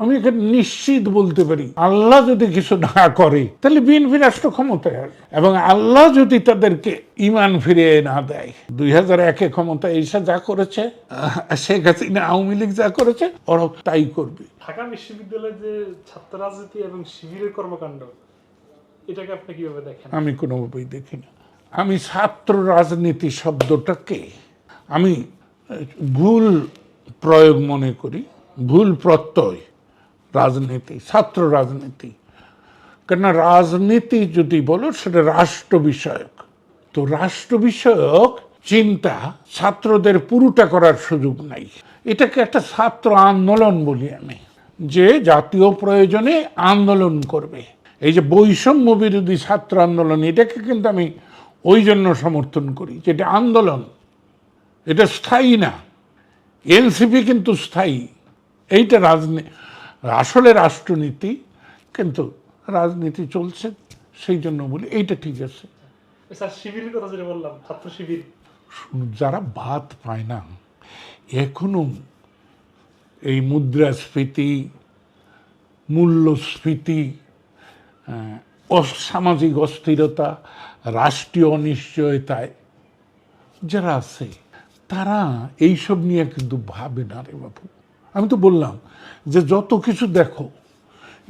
আমি এখানে নিশ্চিত বলতে পারি আল্লাহ যদি কিছু না করে তাহলে বিএনপি রাষ্ট্র ক্ষমতায় আসবে। এবং আল্লাহ যদি তাদেরকে ইমান ফিরিয়ে না দেয় দুই হাজার একে ক্ষমতা এসে যা করেছে শেখ হাসিনা আওয়ামী লীগ যা করেছে ওরা তাই করবে। ঢাকা বিশ্ববিদ্যালয়ের যে ছাত্র রাজনীতি এবং শিবিরের কর্মকাণ্ড এটাকে আপনি কীভাবে দেখেন? আমি কোনোভাবেই দেখি না। আমি ছাত্র রাজনীতি শব্দটাকে আমি ভুল প্রয়োগ মনে করি ভুল প্রত্যয় রাজনীতি, ছাত্র রাজনীতি। কেননা রাজনীতি যদি বলো, সেটা রাষ্ট্র বিষয়ক। তো রাষ্ট্র বিষয়ক চিন্তা ছাত্রদের পুরোটা করার সুযোগ নাই। এটাকে একটা ছাত্র আন্দোলন বলি আমি, যে জাতীয় প্রয়োজনে আন্দোলন করবে। এই যে বৈষম্য বিরোধী ছাত্র আন্দোলন, এটাকে কিন্তু আমি ওই জন্য সমর্থন করি যেটা আন্দোলন। এটা স্থায়ী না। এনসিপি কিন্তু স্থায়ী। এইটা রাজনীতি আসলে রাষ্ট্রনীতি কিন্তু রাজনীতি চলছে সেই জন্য বলি এইটা ঠিক আছে। শিবিরের কথা যেটা বললাম ছাত্র শিবির। যারা ভাত পায় না এখনও এই মুদ্রাস্ফীতি মূল্যস্ফীতি অসামাজিক অস্থিরতা রাষ্ট্রীয় অনিশ্চয়তায় যারা আছে তারা এইসব নিয়ে কিন্তু ভাবে না রে বাবু আমি তো বললাম যে যত কিছু দেখো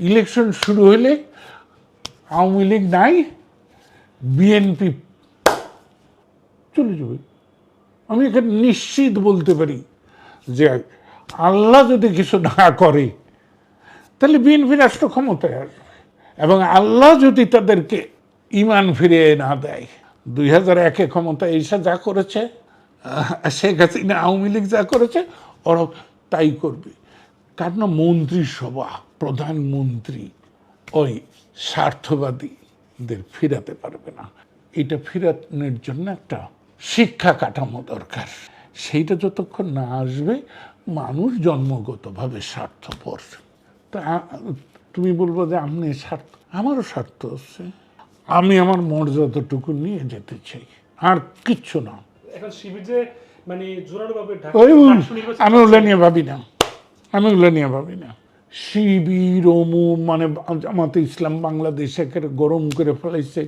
ইলেকশন শুরু হলে আওয়ামী লীগ নাই বিএনপি চলে যাবে। আমি এখানে নিশ্চিত বলতে পারি যে আল্লাহ যদি কিছু না করে, তাহলে বিএনপি রাষ্ট্র ক্ষমতায় আসবে এবং আল্লাহ যদি তাদেরকে ইমান ফিরিয়ে না দেয়, দুই হাজার একে ক্ষমতা এসে যা করেছে শেখ হাসিনা আওয়ামী লীগ যা করেছে, ওরা তাই করবে। কারণ মন্ত্রিসভা, প্রধানমন্ত্রী ওই স্বার্থবাদীদের ফিরাতে পারবে না। এটা ফিরানোর জন্য একটা শিক্ষা কাঠামো দরকার। সেইটা যতক্ষণ না আসবে, মানুষ জন্মগতভাবে স্বার্থপর। তা তুমি বলব যে আপনি স্বার্থ, আমারও স্বার্থ আছে। আমি আমার মর্যাদাটুকু নিয়ে যেতে চাই। আর কিচ্ছু না। এখন শিবির যে মানে জোরালো ভাবে ঢাকা ওই ডাকসু নির্বাচন আমি ওগুলো নিয়ে ভাবি না। আমি ওগুলো নিয়ে ভাবি না। শিবির অমু মানে জামাতে ইসলাম বাংলাদেশ গরম করে ফেলাইছে।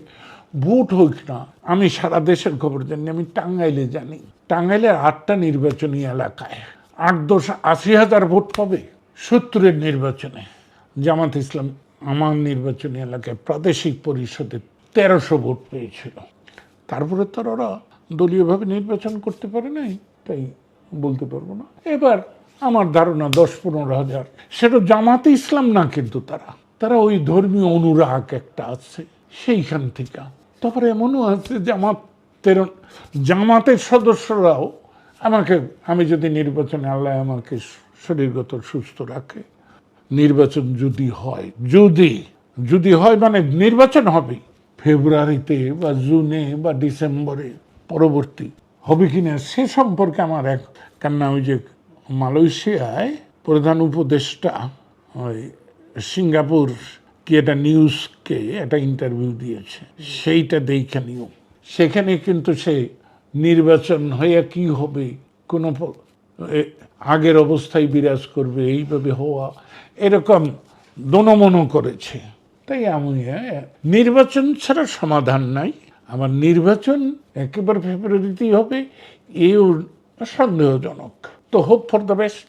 ভোট হোক না আমি সারা দেশের খবর জানি আমি টাঙ্গাইলে জানি। টাঙ্গাইলের আটটা নির্বাচনী এলাকায় আট দশ আশি হাজার ভোট পাবে সত্তরের নির্বাচনে। জামাত ইসলাম আমার নির্বাচনী এলাকায় প্রাদেশিক পরিষদে তেরোশো ভোট পেয়েছিল। তারপরে তো আর ওরা দলীয়ভাবে নির্বাচন করতে পারে নাই, তাই বলতে পারব না। এবার আমার ধারণা দশ পনেরো হাজার, সেটা জামাতে ইসলাম না কিন্তু তারা। তারা ওই ধর্মীয় অনুরাগ একটা আছে, সেইখান থেকে। তারপরে এমনও আছে জামাতের জামাতের সদস্যরাও আমাকে, আমি যদি নির্বাচনে আল্লাহ আমাকে শরীরগত সুস্থ রাখে, নির্বাচন যদি হয়, যদি যদি হয় মানে নির্বাচন হবে, ফেব্রুয়ারিতে বা জুনে বা ডিসেম্বরে পরবর্তী হবে কি না, সে সম্পর্কে আমার এক কেননা ওই যে মালয়েশিয়ায় প্রধান উপদেষ্টা ওই সিঙ্গাপুর কি একটা নিউজকে একটা ইন্টারভিউ দিয়েছে, সেইটা দেখে নিও। সেখানে কিন্তু সে নির্বাচন হয়ে কি হবে, কোনো আগের অবস্থায় বিরাজ করবে, এইভাবে হওয়া, এরকম দনমনো করেছে। তাই আমি নির্বাচন ছাড়া সমাধান নাই। আমার নির্বাচন একেবারে ফেব্রুয়ারিতেই হবে এও সন্দেহজনক। তো হোপ ফর দ্য বেস্ট